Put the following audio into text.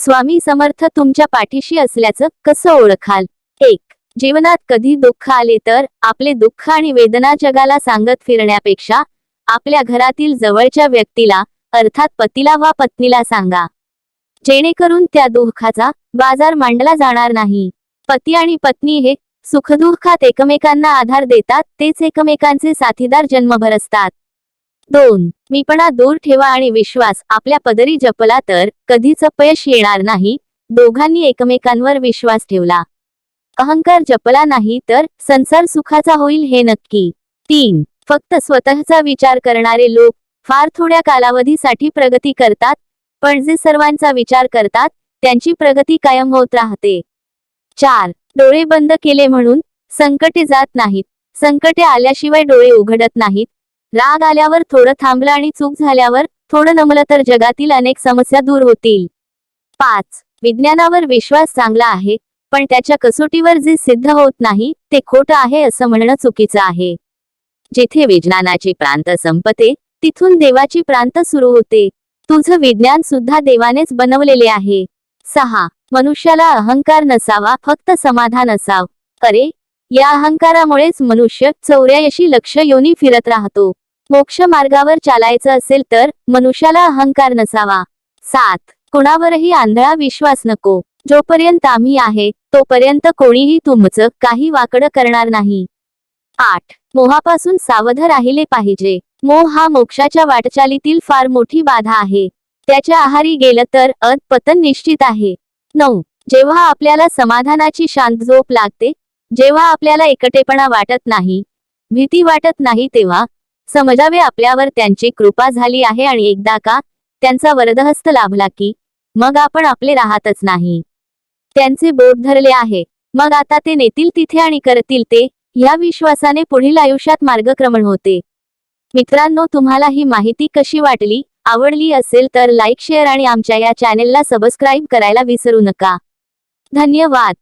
स्वामी समर्थ तुमच्या पाठीशी असल्याचं कसं ओळखाल? एक जीवनात कधी दुःख आले तर आपले दुःख आणि वेदना जगाला सांगत फिरण्यापेक्षा आपल्या घरातील जवळच्या व्यक्तीला अर्थात पतीला वा पत्नीला सांगा. जेणेकरून त्या दुःखाचा बाजार मांडला जाणार नाही. पती आणि पत्नी हे सुखदुःखात एकमेकांना आधार देतात तेच एकमेकांचे साथीदार जन्मभर असतात. दोन. मीपणा दूर ठेवा आणि विश्वास. आपल्या पदरी जपला तर कधीच अपयश येणार नाही. दोघांनी एकमेकांवर विश्वास ठेवला. अहंकार जपला नाही तर संसार सुखाचा होईल हे नक्की. तीन. फक्त स्वतःचा विचार करणारे लोक फार थोड्या कालावधीसाठी प्रगती करतात पण जे सर्वांचा विचार करतात त्यांची प्रगती कायम होत राहते. चार. डोळे बंद केले म्हणून संकटे जात नाहीत. संकटे आल्याशिवाय डोळे उघडत नाहीत. राग आल्यावर थोडं थांबलं आणि चूक झाल्यावर थोडं नमलं तर जगातील अनेक समस्या दूर होतील. पाच. विज्ञानावर विश्वास चांगला आहे पण त्याच्या कसोटीवर जे सिद्ध होत नाही ते खोटं आहे असं म्हणणं चुकीचं आहे. जिथे विज्ञानाची प्रांत संपते तिथून देवाची प्रांत सुरू होते. तुझं विज्ञान सुद्धा देवानेच बनवलेले आहे. सहा. मनुष्याला अहंकार नसावा फक्त समाधान असाव. अरे या अहंकारामुळेच मनुष्य चौऱ्याऐंशी लक्ष योनी फिरत राहतो. मोक्ष मार्गावर चालायचं असेल तर मनुष्याला अहंकार नसावा. सात. कुणावरही आंधळा विश्वास नको. जोपर्यंत आम्ही आहे तोपर्यंत कोणीही तुमचं काही वाकडं करणार नाही. आठ. मोहापासून सावध राहिले पाहिजे. मोह हा मोक्षाच्या वाटचालीतील फार मोठी बाधा आहे. त्याच्या आहारी गेलं तर अद पतन निश्चित आहे. नऊ. जेव्हा आपल्याला समाधानाची शांत झोप लागते जेव्हा आपल्याला एकटेपणा वाटत नाही भीती वाटत नाही तेव्हा समजावे आपल्यावर त्यांची कृपा झाली आहे आणि एकदा का त्यांचा वरदहस्त लाभला की मग आपण आपले राहतच नाही. त्यांचे बोट धरले आहे. मग आता ते नेतील तिथे आणि करतील ते या विश्वासाने पुढील आयुष्यात मार्गक्रमण होते. मित्रांनो तुम्हाला ही माहिती कशी वाटली आवडली असेल तर लाईक शेअर आणि आमच्या या चॅनेलला सबस्क्राईब करायला विसरू नका. धन्यवाद.